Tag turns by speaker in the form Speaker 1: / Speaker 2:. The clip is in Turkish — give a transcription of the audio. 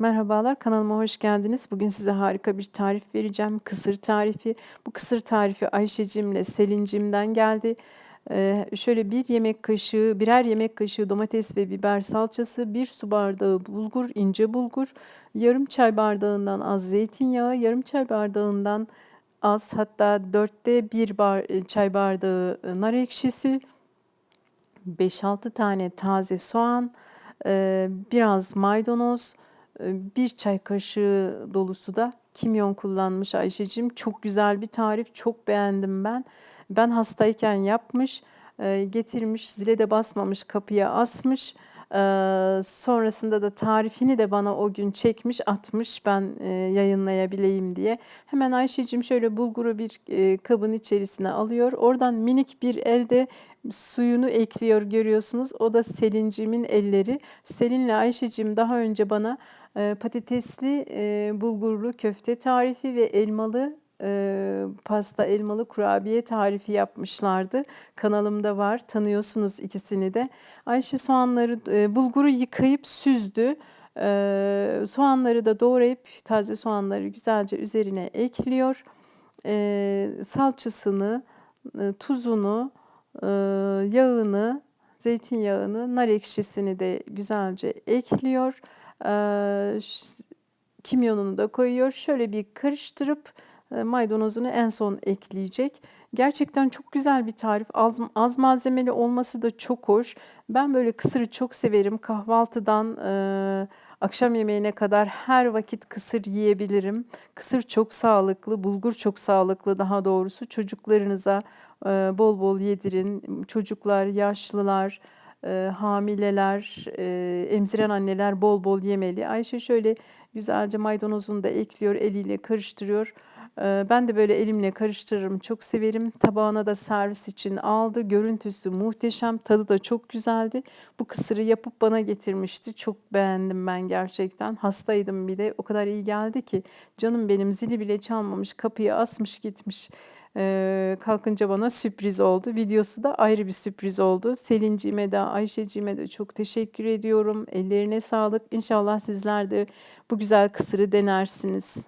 Speaker 1: Merhabalar, kanalıma hoş geldiniz. Bugün size harika bir tarif vereceğim. Kısır tarifi. Bu kısır tarifi Ayşecimle Selincim'den geldi. Ee, şöyle bir yemek kaşığı, birer yemek kaşığı domates ve biber salçası, bir su bardağı bulgur, ince bulgur, yarım çay bardağından az zeytinyağı, yarım çay bardağından az hatta dörtte bir bar, çay bardağı nar ekşisi, 5-6 tane taze soğan, e, biraz maydanoz, bir çay kaşığı dolusu da kimyon kullanmış Ayşeciğim. Çok güzel bir tarif, çok beğendim ben. Ben hastayken yapmış, e, getirmiş, zile de basmamış, kapıya asmış. Sonrasında da tarifini de bana o gün çekmiş, atmış ben yayınlayabileyim diye. Hemen Ayşeciğim şöyle bulguru bir kabın içerisine alıyor. Oradan minik bir elde suyunu ekliyor görüyorsunuz. O da Selinciğimin elleri. Selin'le Ayşeciğim daha önce bana patatesli bulgurlu köfte tarifi ve elmalı e, pasta elmalı kurabiye tarifi yapmışlardı. Kanalımda var. Tanıyorsunuz ikisini de. Ayşe soğanları e, bulguru yıkayıp süzdü. E, soğanları da doğrayıp taze soğanları güzelce üzerine ekliyor. E, salçasını, e, tuzunu, e, yağını, zeytinyağını, nar ekşisini de güzelce ekliyor. E, kimyonunu da koyuyor. Şöyle bir karıştırıp maydanozunu en son ekleyecek. Gerçekten çok güzel bir tarif. Az, az malzemeli olması da çok hoş. Ben böyle kısırı çok severim. Kahvaltıdan e, akşam yemeğine kadar her vakit kısır yiyebilirim. Kısır çok sağlıklı, bulgur çok sağlıklı daha doğrusu. Çocuklarınıza e, bol bol yedirin. Çocuklar, yaşlılar, e, hamileler, e, emziren anneler bol bol yemeli. Ayşe şöyle güzelce maydanozunu da ekliyor, eliyle karıştırıyor. E, ben de böyle elimle karıştırırım, çok severim. Tabağına da servis için aldı. Görüntüsü muhteşem, tadı da çok güzeldi. Bu kısırı yapıp bana getirmişti. Çok beğendim ben gerçekten. Hastaydım bir de. O kadar iyi geldi ki. Canım benim zili bile çalmamış, kapıyı asmış gitmiş. Ee, kalkınca bana sürpriz oldu. Videosu da ayrı bir sürpriz oldu. Selinciğime de Ayşeciğime de çok teşekkür ediyorum. Ellerine sağlık. İnşallah sizler de bu güzel kısırı denersiniz.